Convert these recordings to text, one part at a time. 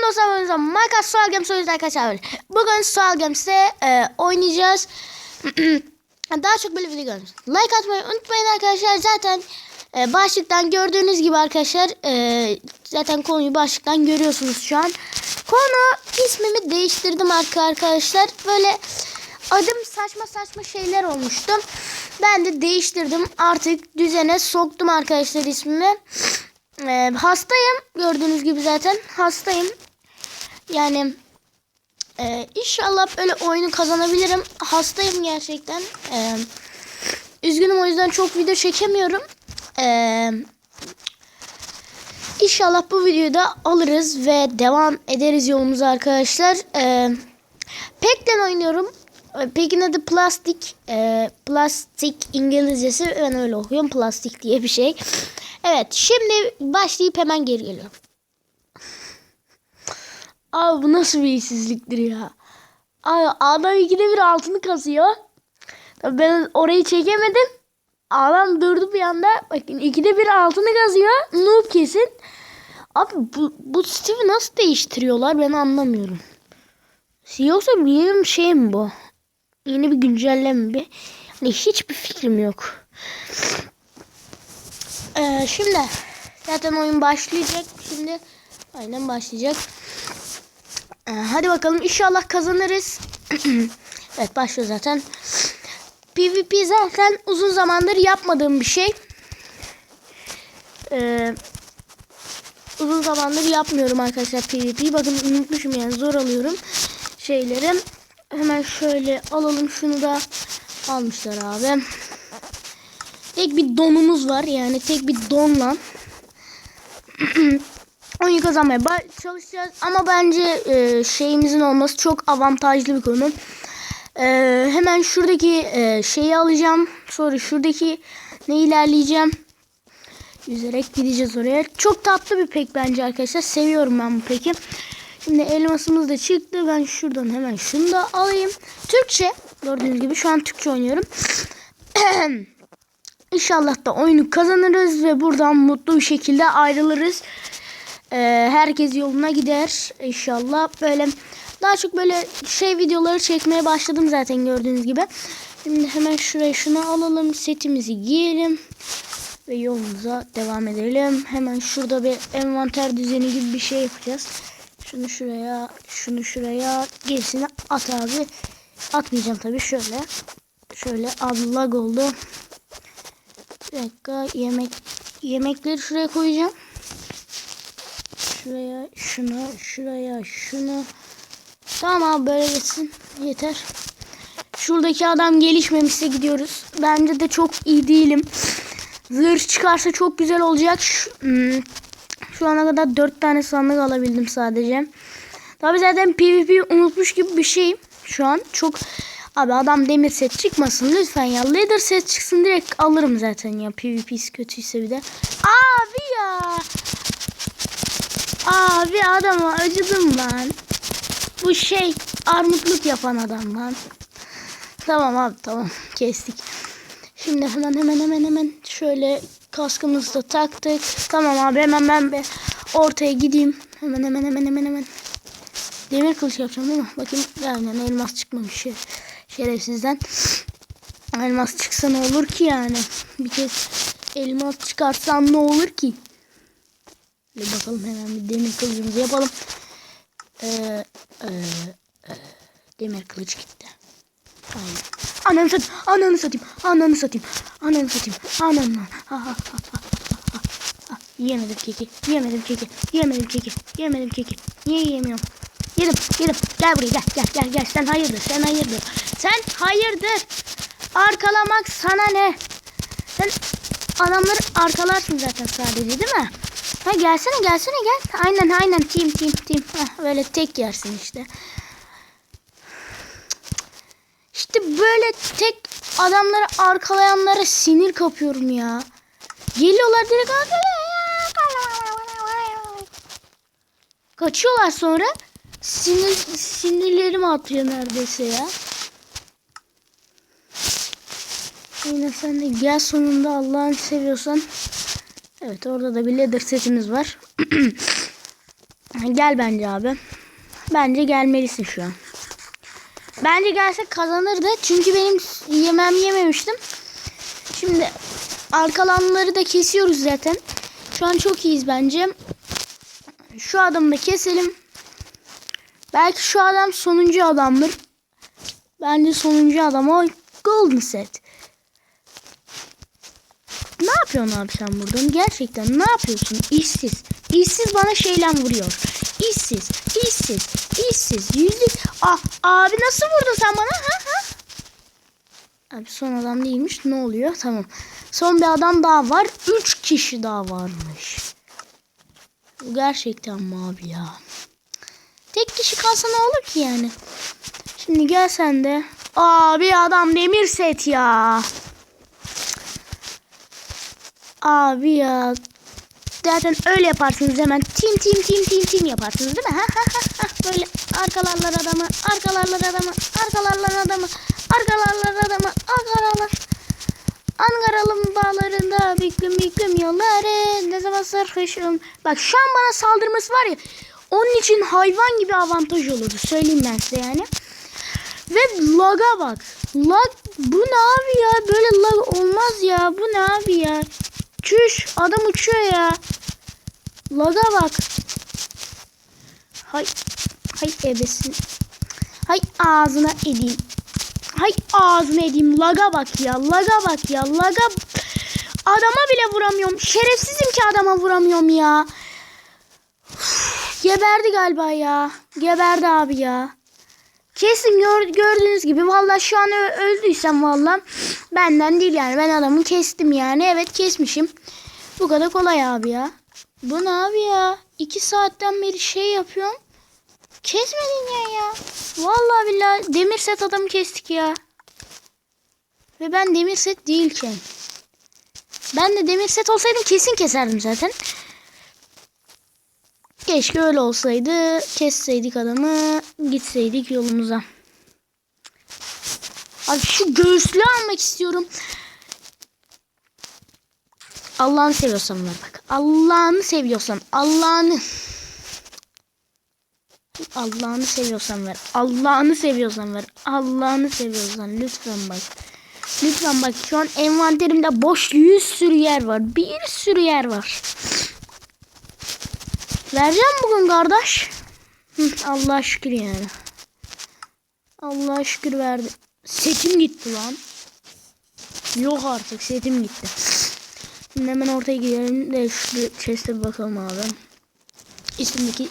Selam dostlar ben Minecraft Soal Games oynuyoruz arkadaşlar. Bugün Soal Games'te e, oynayacağız. Daha çok böyle video. Like atmayı unutmayın arkadaşlar. Zaten e, başlıktan gördüğünüz gibi arkadaşlar e, zaten konuyu başlıktan görüyorsunuz şu an. Konu ismimi değiştirdim arka arkadaşlar. Böyle adım saçma saçma şeyler olmuştu. Ben de değiştirdim. Artık düzene soktum arkadaşlar ismimi. Ee, hastayım. Gördüğünüz gibi zaten hastayım. Yani e, inşallah böyle oyunu kazanabilirim. Hastayım gerçekten. Ee, üzgünüm o yüzden çok video çekemiyorum. Ee, inşallah bu videoyu da alırız ve devam ederiz yolumuza arkadaşlar. Ee, Pek'ten oynuyorum. Pek'in adı plastik. Ee, plastik İngilizcesi ben öyle okuyorum. Plastik diye bir şey. Evet şimdi başlayıp hemen geri geliyorum. Abi bu nasıl bir işsizliktir ya. Abi adam ikide bir altını kazıyor. Tabii ben orayı çekemedim. Adam durdu bir anda. Bakın ikide bir altını kazıyor. Noob kesin. Abi bu, bu Steve'i nasıl değiştiriyorlar ben anlamıyorum. Yoksa bir yeni bir şey mi bu? Yeni bir güncelleme mi? Hani hiçbir fikrim yok. Ee, şimdi zaten oyun başlayacak. Şimdi aynen başlayacak. Ee, hadi bakalım inşallah kazanırız. evet başlıyor zaten. PvP zaten uzun zamandır yapmadığım bir şey. Ee, uzun zamandır yapmıyorum arkadaşlar PvP. Bakın unutmuşum yani zor alıyorum şeyleri. Hemen şöyle alalım şunu da almışlar abi. Tek bir donumuz var yani tek bir donla oyunu kazanmaya çalışacağız. Ama bence e, şeyimizin olması çok avantajlı bir konu. E, hemen şuradaki e, şeyi alacağım. Sonra şuradaki ne ilerleyeceğim. Yüzerek gideceğiz oraya. Çok tatlı bir pek bence arkadaşlar. Seviyorum ben bu peki. Şimdi elmasımız da çıktı. Ben şuradan hemen şunu da alayım. Türkçe. Gördüğünüz gibi şu an Türkçe oynuyorum. İnşallah da oyunu kazanırız ve buradan mutlu bir şekilde ayrılırız. Ee, herkes yoluna gider inşallah. Böyle daha çok böyle şey videoları çekmeye başladım zaten gördüğünüz gibi. Şimdi hemen şuraya şunu alalım. Setimizi giyelim. Ve yolumuza devam edelim. Hemen şurada bir envanter düzeni gibi bir şey yapacağız. Şunu şuraya, şunu şuraya, gerisini at abi. Atmayacağım tabii şöyle. Şöyle abi lag oldu. Bir dakika yemek yemekleri şuraya koyacağım. Şuraya şunu şuraya şunu. Tamam abi böyle geçsin. Yeter. Şuradaki adam gelişmemişse gidiyoruz. Bence de çok iyi değilim. Zırh çıkarsa çok güzel olacak. Şu, hmm, şu ana kadar 4 tane sandık alabildim sadece. Tabi zaten PvP unutmuş gibi bir şeyim. Şu an çok Abi adam demir set çıkmasın lütfen ya. Leather set çıksın direkt alırım zaten ya. PvP'si kötüyse bir de. Abi ya. Abi adama acıdım ben. Bu şey armutluk yapan adam lan. Tamam abi tamam kestik. Şimdi hemen hemen hemen hemen şöyle kaskımızı da taktık. Tamam abi hemen ben bir ortaya gideyim. Hemen hemen hemen hemen hemen. Demir kılıç yapacağım değil mi? Bakayım aynen elmas çıkmamış şey şerefsizden. Elmas çıksa ne olur ki yani. Bir kez elmas çıkarsam ne olur ki? Bir bakalım hemen bir demir kılıcımızı yapalım. Ee, e, e, demir kılıç gitti. Aynen. Ananı satayım. Ananı satayım. Ananı satayım. Ananı satayım. Ananı. Ha, ha, ha, ha, ha, ha. Yemedim keki. Yemedim keki. Yemedim keki. Yemedim keki. Niye yiyemiyorum? Yedim. Yedim. Gel buraya gel. Gel gel gel. Sen hayırdır. Sen hayırdır. Sen hayırdır. Arkalamak sana ne? Sen adamları arkalarsın zaten sadece değil mi? Ha gelsene gelsene gel. Aynen aynen team team team. Heh, böyle tek yersin işte. İşte böyle tek adamları arkalayanlara sinir kapıyorum ya. Geliyorlar direkt Kaçıyorlar sonra. Sinir, sinirlerim atıyor neredeyse ya. Yine sen de gel sonunda Allah'ını seviyorsan. Evet orada da bir leather setimiz var. Gel bence abi. Bence gelmelisin şu an. Bence gelsek kazanırdı. Çünkü benim yemem yememiştim. Şimdi arkalanları da kesiyoruz zaten. Şu an çok iyiyiz bence. Şu adamı da keselim. Belki şu adam sonuncu adamdır. Bence sonuncu adam o golden set. Yapıyorsun abi sen burada? Gerçekten ne yapıyorsun? İşsiz. İşsiz bana şeyle vuruyor. İşsiz, işsiz, işsiz. Yüzlük. Ah, abi nasıl vurdun sen bana? Ha, ha? Abi son adam değilmiş. Ne oluyor? Tamam. Son bir adam daha var. Üç kişi daha varmış. Bu gerçekten mi abi ya? Tek kişi kalsa ne olur ki yani? Şimdi gel sen de. Abi adam demir set ya. Abi ya. Zaten öyle yaparsınız hemen. Tim tim tim tim tim yaparsınız değil mi? Ha ha ha. Böyle arkalarlar adamı, arkalarlar adamı, arkalarlar adamı, arkalarlar adamı, arkalarlar. Ankara'nın bağlarında büklüm büklüm yolları ne zaman sarhoşum. Bak şu an bana saldırması var ya onun için hayvan gibi avantaj olurdu. Söyleyeyim ben size yani. Ve lag'a bak. Lag bu ne abi ya? Böyle lag olmaz ya. Bu ne abi ya? Çüş adam uçuyor ya. Lag'a bak. Hay hay ebesin. Hay ağzına edeyim. Hay ağzına edeyim. Laga bak ya. Laga bak ya. Laga adama bile vuramıyorum. Şerefsizim ki adama vuramıyorum ya. Geberdi galiba ya. Geberdi abi ya. Kesim gör, gördüğünüz gibi valla şu an öldüysem valla benden değil yani ben adamı kestim yani evet kesmişim. Bu kadar kolay abi ya. Bu ne abi ya? İki saatten beri şey yapıyorum. Kesmedin ya ya. Vallahi billahi demir set adamı kestik ya. Ve ben demir set değilken. Ben de demir set olsaydım kesin keserdim zaten. Keşke öyle olsaydı. Kesseydik adamı. Gitseydik yolumuza. Abi şu göğüslü almak istiyorum. Allah'ını seviyorsan ver bak. Allah'ını seviyorsan. Allah'ını. Allah'ını seviyorsan ver. Allah'ını seviyorsan ver. Allah'ını seviyorsan lütfen bak. Lütfen bak şu an envanterimde boş 100 sürü yer var. Bir sürü yer var. Vereceğim bugün kardeş. Hı, Allah'a şükür yani. Allah'a şükür verdi. Setim gitti lan. Yok artık setim gitti. Şimdi hemen ortaya gidelim de şu chest'e bakalım abi. Üstümdeki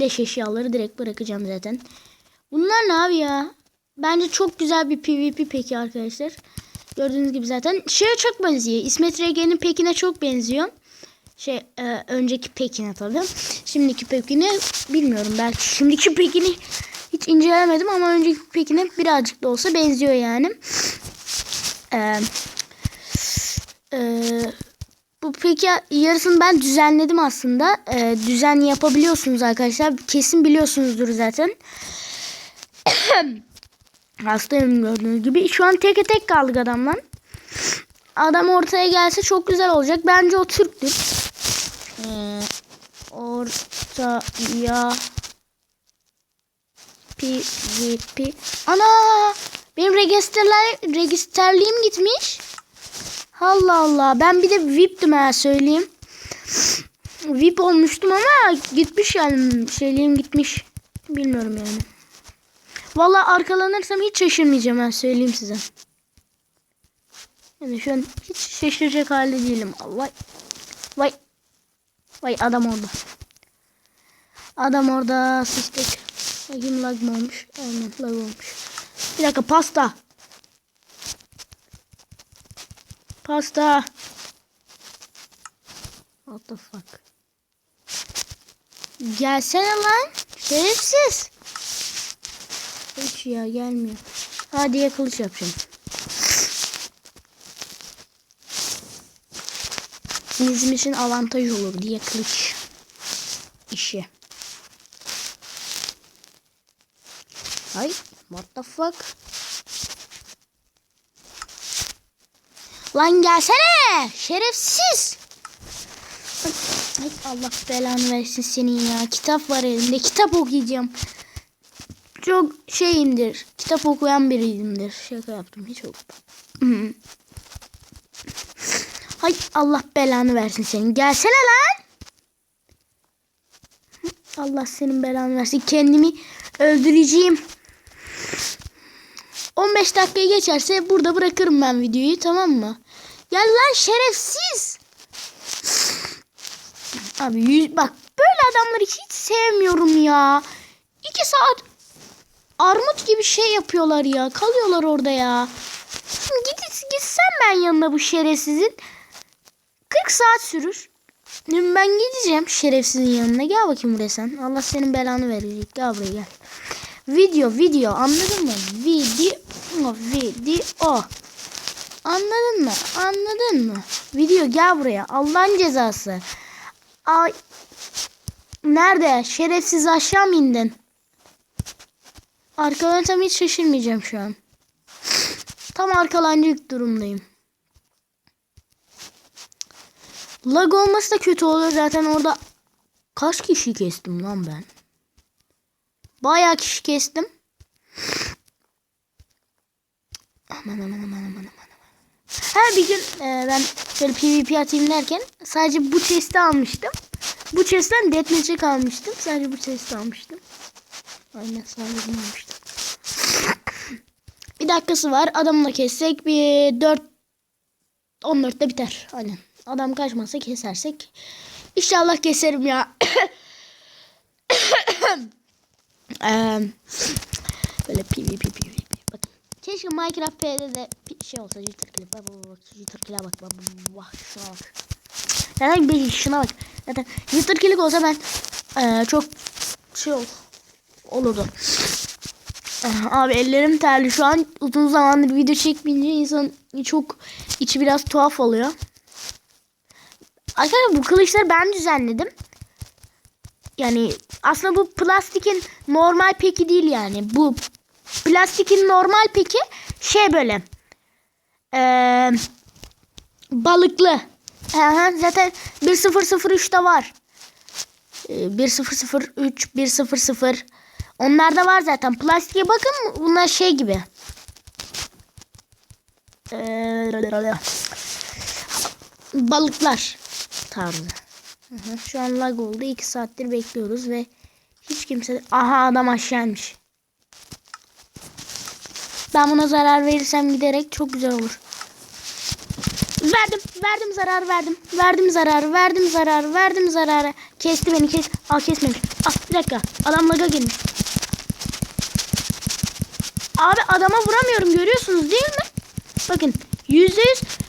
leş eşyaları direkt bırakacağım zaten. Bunlar ne abi ya? Bence çok güzel bir PvP peki arkadaşlar. Gördüğünüz gibi zaten şeye çok benziyor. İsmet Regen'in pekine çok benziyor. Şey e, önceki pekine tabii. Şimdiki pekine bilmiyorum belki. Şimdiki pekini hiç incelemedim ama önceki pekine birazcık da olsa benziyor yani. Eee eee bu peki yarısını ben düzenledim aslında. Ee, düzen yapabiliyorsunuz arkadaşlar. Kesin biliyorsunuzdur zaten. Hastayım gördüğünüz gibi. Şu an tek tek kaldık adamla. Adam ortaya gelse çok güzel olacak. Bence o Türk'tür. Ee, ortaya PvP. Ana! Benim registerler, registerliğim gitmiş. Allah Allah. Ben bir de VIP'tim ha söyleyeyim. VIP olmuştum ama gitmiş yani. Şeyliğim gitmiş. Bilmiyorum yani. Vallahi arkalanırsam hiç şaşırmayacağım ha söyleyeyim size. Yani şu an hiç şaşıracak halde değilim. Vay. Vay. Vay adam orada. Adam orada sıçtık. Bakayım lag mı olmuş? Aynen lag olmuş. Bir dakika pasta. Pasta. What the fuck? Gelsene lan. Şerefsiz. Hiç ya gelmiyor. Hadi ya kılıç yapacağım. Bizim için avantaj olur diye kılıç işi. Ay, what the fuck? Lan gelsene. Şerefsiz. Ay Allah belanı versin senin ya. Kitap var elimde. Kitap okuyacağım. Çok şeyimdir. Kitap okuyan biriyimdir. Şaka yaptım. Hiç okudum. Hay Allah belanı versin senin. Gelsene lan. Allah senin belanı versin. Kendimi öldüreceğim. 15 dakikaya geçerse burada bırakırım ben videoyu tamam mı? Gel lan şerefsiz. Abi yüz, bak böyle adamları hiç sevmiyorum ya. İki saat armut gibi şey yapıyorlar ya. Kalıyorlar orada ya. Şimdi git, gitsem ben yanına bu şerefsizin. 40 saat sürür. Ben gideceğim şerefsizin yanına. Gel bakayım buraya sen. Allah senin belanı verecek. Gel buraya gel. Video video anladın mı? Video video. Anladın mı? Anladın mı? Video gel buraya. Allah'ın cezası. Ay. Nerede? Şerefsiz aşağı mı indin? Arkalanırsam hiç şaşırmayacağım şu an. Tam arkalanacak durumdayım. Lag olması da kötü olur zaten orada. Kaç kişi kestim lan ben? Bayağı kişi kestim. Aman aman aman aman aman. Her bir gün e, ben şöyle PvP atayım derken sadece bu chest'i almıştım. Bu chest'ten deathmatch'e almıştım. Sadece bu chest'i almıştım. Aynen sadece almıştım. bir dakikası var. Adamla kessek bir 4 14'te biter. Aynen. Adam kaçmazsa kesersek. İnşallah keserim ya. Böyle PvP PvP. Bakın. Keşke Minecraft P'de de şey olsa. Jitter clip. Bak bak bak. Jitter clip'e bak. Bak bak. Şuna bak. Zaten bir şuna bak. Zaten jitter clip olsa ben çok şey ol, olurdu. Abi ellerim terli şu an uzun zamandır video çekmeyince insan çok içi biraz tuhaf oluyor. Arkadaşlar bu kılıçları ben düzenledim. Yani aslında bu plastikin normal peki değil yani. Bu plastikin normal peki şey böyle eee, balıklı. Aha, zaten 1003'te var. Ee, 1003, 100 Onlarda var zaten. Plastiğe bakın bunlar şey gibi. Ee, balıklar aktardı. Şu an lag oldu. 2 saattir bekliyoruz ve hiç kimse... Aha adam aşağıymış. Ben buna zarar verirsem giderek çok güzel olur. Verdim, verdim zarar verdim. Verdim zarar, verdim zarar, verdim zararı. Kesti beni, kes. Al kesmemiş. Al bir dakika. Adam laga girmiş. Abi adama vuramıyorum görüyorsunuz değil mi? Bakın %100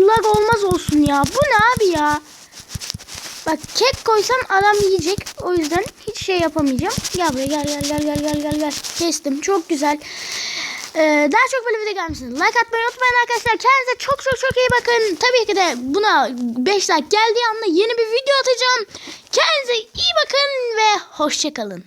lag olmaz olsun ya. Bu ne abi ya? Bak kek koysam adam yiyecek. O yüzden hiç şey yapamayacağım. Gel buraya gel gel gel gel gel gel. Kestim. Çok güzel. Ee, daha çok böyle video gelmişsiniz. Like atmayı unutmayın arkadaşlar. Kendinize çok çok çok iyi bakın. Tabii ki de buna 5 like geldiği anda yeni bir video atacağım. Kendinize iyi bakın ve hoşçakalın.